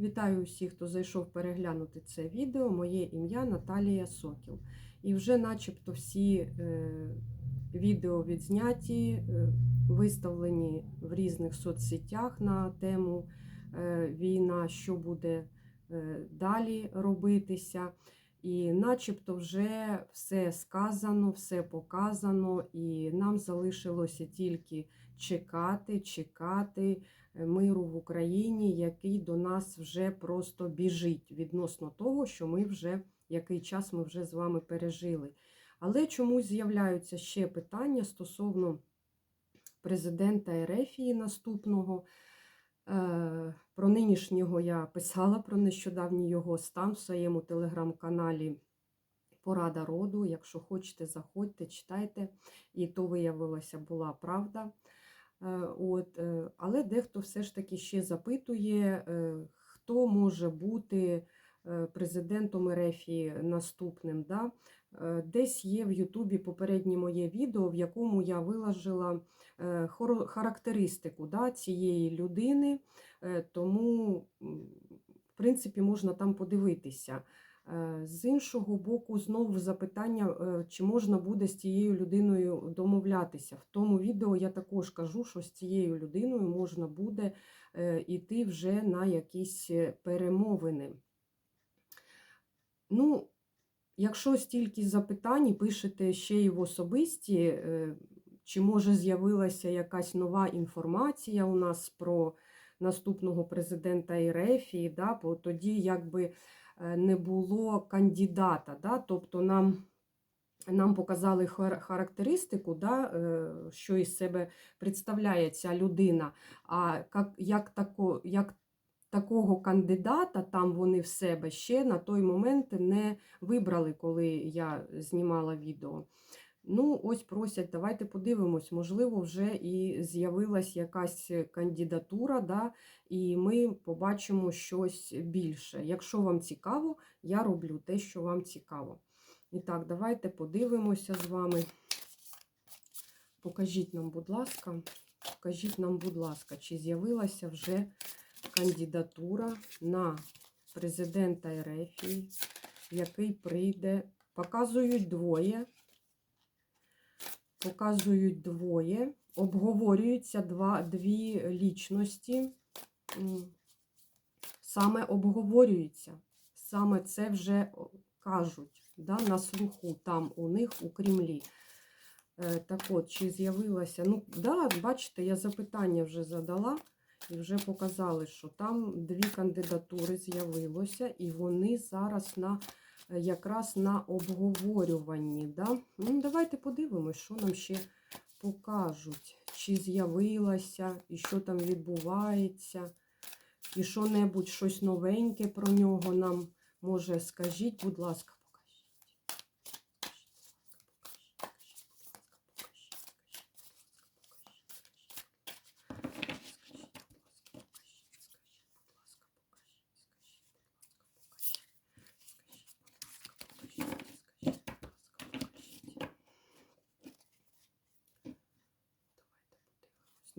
Вітаю усіх, хто зайшов переглянути це відео. Моє ім'я Наталія Сокіл. І вже начебто всі е, відео відзняті, е, виставлені в різних соцсетях на тему е, війна, що буде далі робитися. І начебто вже все сказано, все показано, і нам залишилося тільки чекати, чекати миру в Україні, який до нас вже просто біжить відносно того, що ми вже який час ми вже з вами пережили. Але чомусь з'являються ще питання стосовно президента Ерефії наступного. Е, Про нинішнього я писала про нещодавній його стан в своєму телеграм-каналі Порада роду. Якщо хочете, заходьте, читайте. І то виявилося була правда. Е, От, е, але дехто все ж таки ще запитує, е, хто може бути президентом Ерефії наступним. Да? Десь є в Ютубі попереднє моє відео, в якому я виложила характеристику да, цієї людини, тому, в принципі, можна там подивитися. Е, З іншого боку, знову запитання, е, чи можна буде з цією людиною домовлятися. В тому відео я також кажу, що з цією людиною можна буде е, іти вже на якісь е, перемовини. Ну, якщо стільки запитань, пишете ще й в особисті, е, чи може з'явилася якась нова інформація у нас про наступного президента Ерефії, да, бо тоді якби е, не було кандидата. Да, тобто нам, нам показали характеристику, да, е, що із себе представляє ця людина, а як, як, тако, як такого кандидата там вони в себе ще на той момент не вибрали, коли я знімала відео. Ну, ось просять, давайте подивимось, можливо, вже і з'явилась якась кандидатура, да, і ми побачимо щось більше. Якщо вам цікаво, я роблю те, що вам цікаво. І так, давайте подивимося з вами. Покажіть нам, будь ласка, покажіть нам, будь ласка, чи з'явилася вже кандидатура на президента Ерефії, який прийде. Показують двоє. Показують двоє. Обговорюються два, дві лічності. Саме обговорюються. Саме це вже кажуть да, на слуху там у них у Кремлі. Е, Так от, чи з'явилася. Ну, да, бачите, я запитання вже задала. І вже показали, що там дві кандидатури з'явилося, і вони зараз на, якраз на обговорюванні. Да? Ну, давайте подивимось, що нам ще покажуть, чи з'явилася, і що там відбувається, і що-небудь щось новеньке про нього нам може скажіть, будь ласка, покажіть.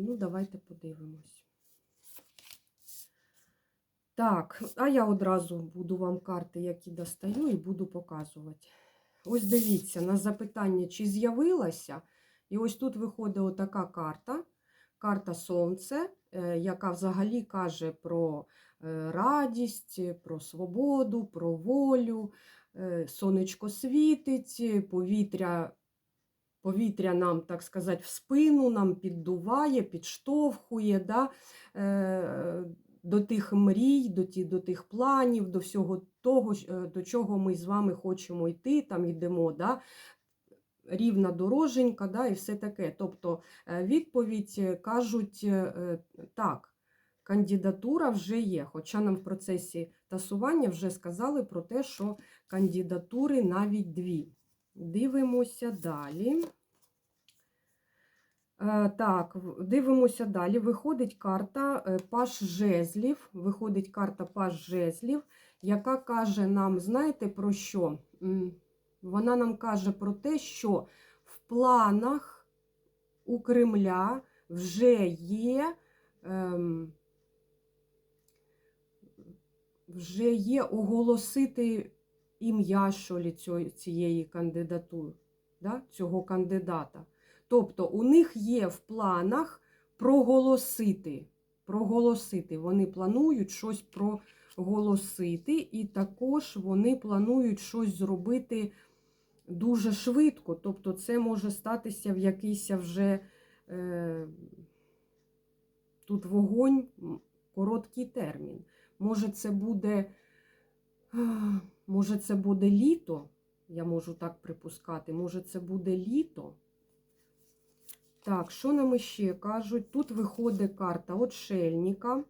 Ну, давайте подивимось. Так, а я одразу буду вам карти, які достаю, і буду показувати. Ось дивіться, на запитання, чи з'явилася. І ось тут виходить отака карта. Карта Сонце, е, яка взагалі каже про е, радість, про свободу, про волю. Е, Сонечко світить, повітря, повітря нам, так сказати, в спину, нам піддуває, підштовхує. Да? Е, до тих мрій, до, ті, до тих планів, до всього того, е, до чого ми з вами хочемо йти, там йдемо, да? рівна дороженька, да? і все таке. Тобто е, відповідь кажуть так, кандидатура вже є. Хоча нам в процесі тасування вже сказали про те, що кандидатури навіть дві. Дивимося далі. Е, Так, дивимося далі. Виходить карта е, Паш жезлів. Виходить карта Паш жезлів, яка каже нам, знаєте про що? Вона нам каже про те, що в планах у Кремля вже є ем, вже є оголосити ім'я що лі цієї кандидатури, да? цього кандидата. Тобто у них є в планах проголосити. Проголосити. Вони планують щось проголосити, і також вони планують щось зробити дуже швидко. Тобто, це може статися в якийсь вже е, тут вогонь, короткий термін. Може, це буде, може, це буде літо. Я можу так припускати. Може, це буде літо. Так, що нам ще кажуть? Тут виходить карта отшельника,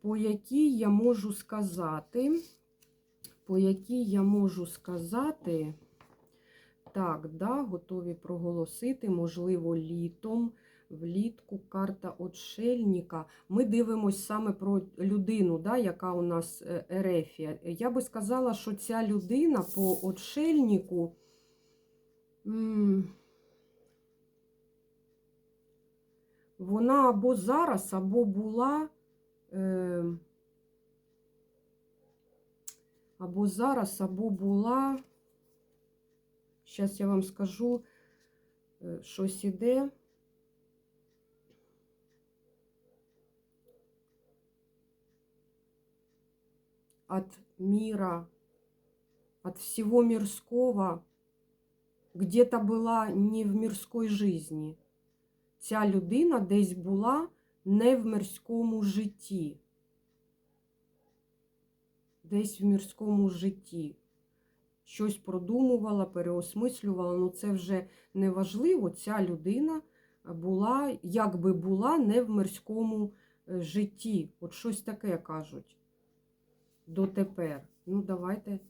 по якій я можу сказати, по якій я можу сказати, так, да, готові проголосити, можливо, літом, влітку карта отшельника. Ми дивимося саме про людину, да, яка у нас е, Ерефія. Я би сказала, що ця людина по отшельнику. Вона або зараз, або була. Е, або зараз, або була. Зараз я вам скажу, щось іде. От мира, от всего мирского, где-то была не в мирской жизни. Ця людина десь була не в мирському житті. Десь в мирському житті. Щось продумувала, переосмислювала, ну це вже не важливо. Ця людина була, якби була не в мирському е, житті. От щось таке кажуть дотепер. Ну, давайте,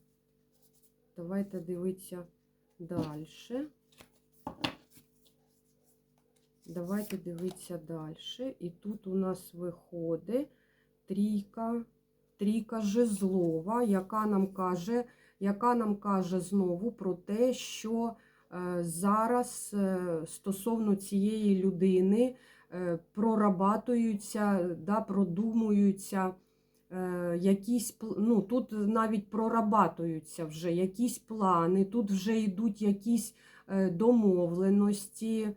давайте дивитися далі. Давайте дивитися далі. І тут у нас виходить трійка, трійка жезлова, яка нам каже, яка нам каже знову про те, що е, зараз е, стосовно цієї людини е, прорабатуються, да, продумуються якісь, ну, тут навіть прорабатуються вже якісь плани, тут вже йдуть якісь домовленості.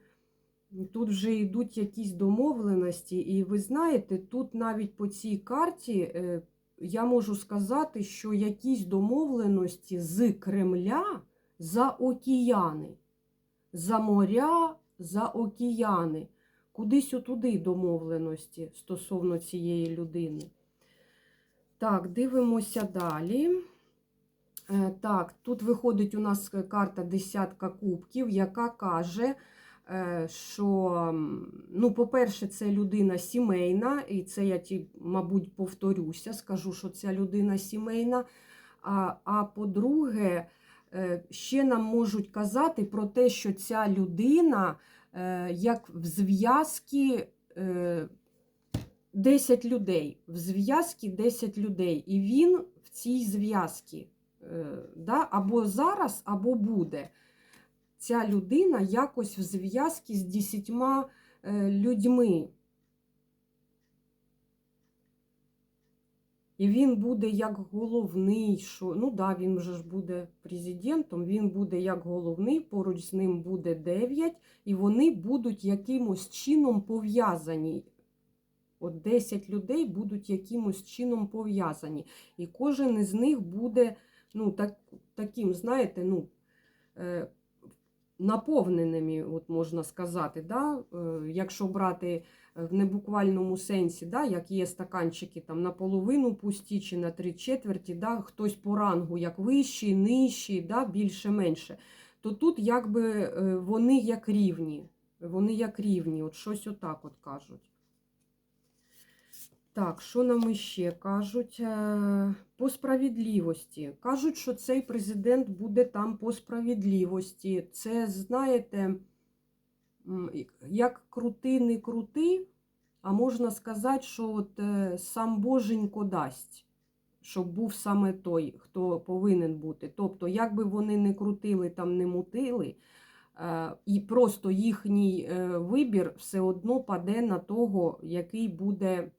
Тут вже йдуть якісь домовленості, і ви знаєте, тут навіть по цій карті е, я можу сказати, що якісь домовленості з Кремля за океани, за моря, за океани. Кудись отуди домовленості стосовно цієї людини. Так, дивимося далі. Е, Так, тут виходить у нас карта десятка кубків, яка каже, що, ну, по-перше, це людина сімейна, і це я, ті, мабуть, повторюся, скажу, що ця людина сімейна. А, а по-друге, е, ще нам можуть казати про те, що ця людина, е, як в зв'язки, е, 10 людей, в зв'язки 10 людей, і він в цій зв'язці, е, да, або зараз, або буде ця людина якось в зв'язці з 10 е, людьми. І він буде як головний, що, ну да, він вже ж буде президентом, він буде як головний, поруч з ним буде 9, і вони будуть якимось чином пов'язані. От 10 людей будуть якимось чином пов'язані. І кожен із них буде ну, так, таким, знаєте, ну, е, наповненими, от можна сказати. Да? Е, якщо брати в небуквальному сенсі, да, як є стаканчики там наполовину пусті чи на три четверті, да, хтось по рангу як вищий, нижчий, да, більше-менше, то тут якби е, вони як рівні. Вони як рівні, от щось отак от кажуть. Так, що нам іще кажуть? Е, По справедливості. Кажуть, що цей президент буде там по справедливості. Це, знаєте, як крути, не крути, а можна сказати, що от е, сам Боженько дасть, щоб був саме той, хто повинен бути. Тобто, як би вони не крутили, там не мутили, е, і просто їхній вибір все одно паде на того, який буде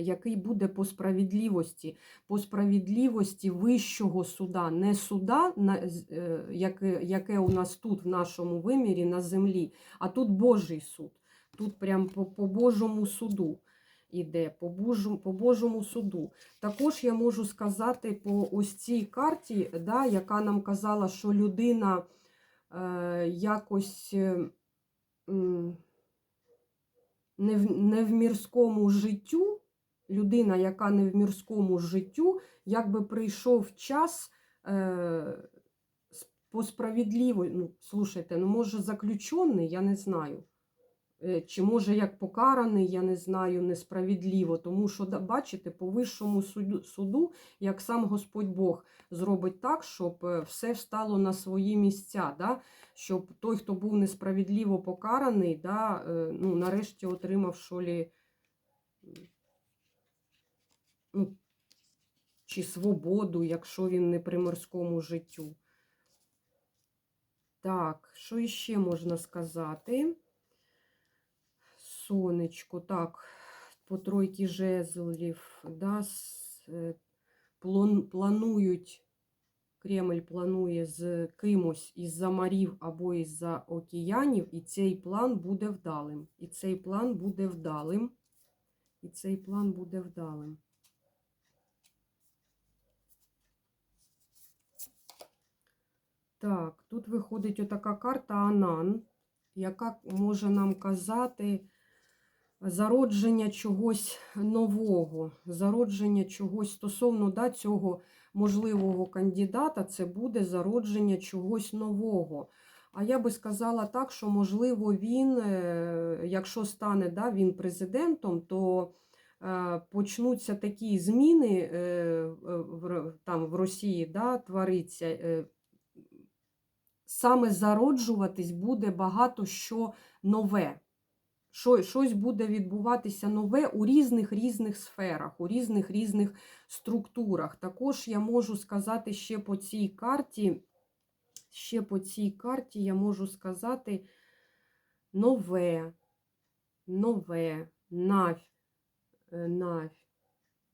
який буде по справедливості, по справедливості вищого суда, не суда, е, яке у нас тут, в нашому вимірі, на землі, а тут Божий суд. Тут прям по, по Божому суду іде, по Божому, по Божому суду. Також я можу сказати по ось цій карті, да, яка нам казала, що людина е, якось. е, не в, не в мірському життю, людина, яка не в мірському життю, якби прийшов час е, по справедливо, ну, слушайте, ну може заключений, я не знаю. Е, Чи може як покараний, я не знаю, несправедливо. Тому що, бачите, по вищому суду, суду, як сам Господь Бог зробить так, щоб е, все встало на свої місця. Да? щоб той, хто був несправедливо покараний, да, е, ну, нарешті отримав що лі, ну, чи свободу, якщо він не при морському життю. Так, що іще можна сказати? Сонечко, так, по тройки жезлів, да, е, план- планують Кремль планує з кимось із-за морів або із-за океанів, і цей план буде вдалим. І цей план буде вдалим. І цей план буде вдалим. Так, тут виходить отака карта Анан, яка може нам казати зародження чогось нового, зародження чогось стосовно да, цього можливого кандидата, це буде зародження чогось нового. А я би сказала так, що, можливо, він, е, якщо стане да, він президентом, то е, почнуться такі зміни е, там, в Росії да, твориться. Саме зароджуватись буде багато що нове. Що, щось буде відбуватися нове у різних різних сферах, у різних різних структурах. Також я можу сказати ще по цій карті, ще по цій карті я можу сказати нове, нове, навь, е, навь.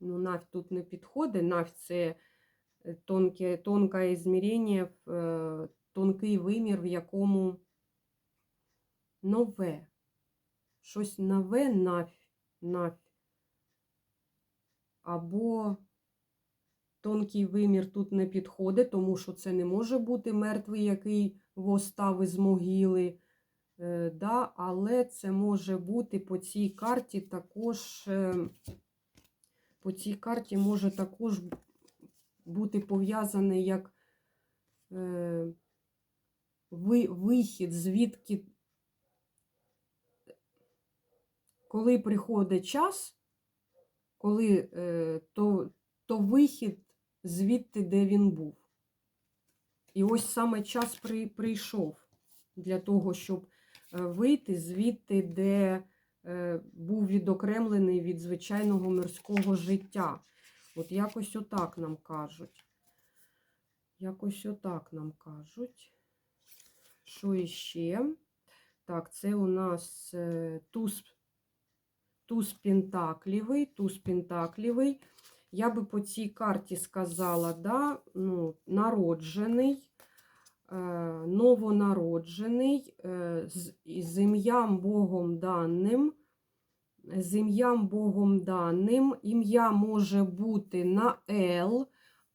Ну, навь тут не підходить, навь це тонке, тонке ізмірення, е, тонкий вимір, в якому нове. Щось нове навь, навь. Або тонкий вимір тут не підходить, тому що це не може бути мертвий, який востав із могили. Е, да, але це може бути по цій карті також, е, по цій карті може також бути пов'язаний як е, вихід, звідки коли приходить час, коли, е, то, то вихід звідти, де він був. І ось саме час при, прийшов для того, щоб е, вийти звідти, де е, був відокремлений від звичайного мирського життя. От якось отак нам кажуть. Якось отак нам кажуть. Що іще? Так, це у нас е, туз туз пентаклівий, туз пентаклівий. Я би по цій карті сказала, да, ну, народжений, е, новонароджений, е, з, ім'ям Богом даним. З ім'ям Богом даним. Ім'я може бути на Л,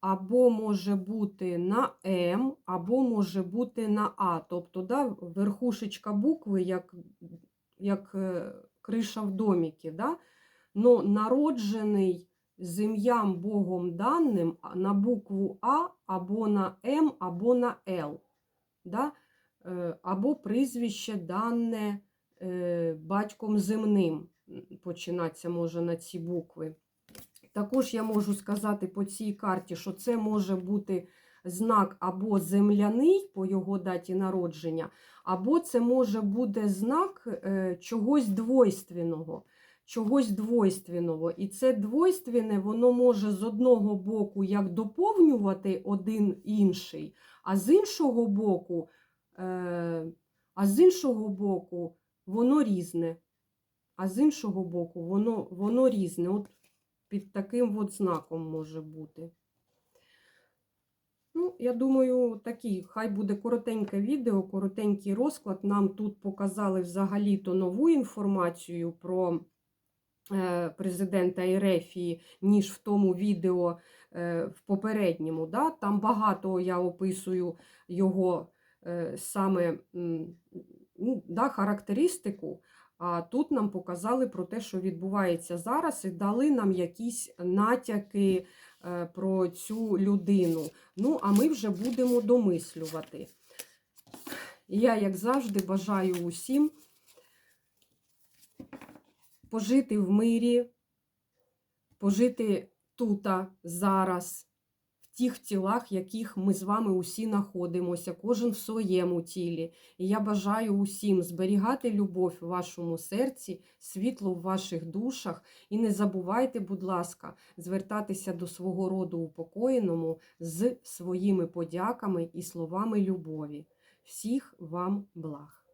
або може бути на М, або може бути на А. Тобто, да, верхушечка букви, як, як е, криша в доміки. Да? Но народжений з ім'ям Богом даним на букву А, або на М, або на Л. Да? Е, Або прізвище дане е, батьком земним. М, Починатися може на ці букви. Також я можу сказати по цій карті, що це може бути знак або земляний по його даті народження, або це може бути знак е, чогось двойственного. Чогось двойственного. І це двойственне, воно може з одного боку як доповнювати один інший, а з іншого боку, е, а з іншого боку, воно різне. А з іншого боку, воно, воно різне. От під таким от знаком може бути. Ну, я думаю, такий, хай буде коротеньке відео, коротенький розклад. Нам тут показали взагалі-то нову інформацію про е, президента Ерефії, ніж в тому відео е, в попередньому. Да? Там багато я описую його е, саме ну, да, характеристику. А тут нам показали про те, що відбувається зараз, і дали нам якісь натяки е, про цю людину. Ну, а ми вже будемо домислювати. Я, як завжди, бажаю усім пожити в мирі, пожити тута, зараз, тих тілах, яких ми з вами усі знаходимося, кожен в своєму тілі. І я бажаю усім зберігати любов в вашому серці, світло в ваших душах. І не забувайте, будь ласка, звертатися до свого роду упокоєному з своїми подяками і словами любові. Всіх вам благ!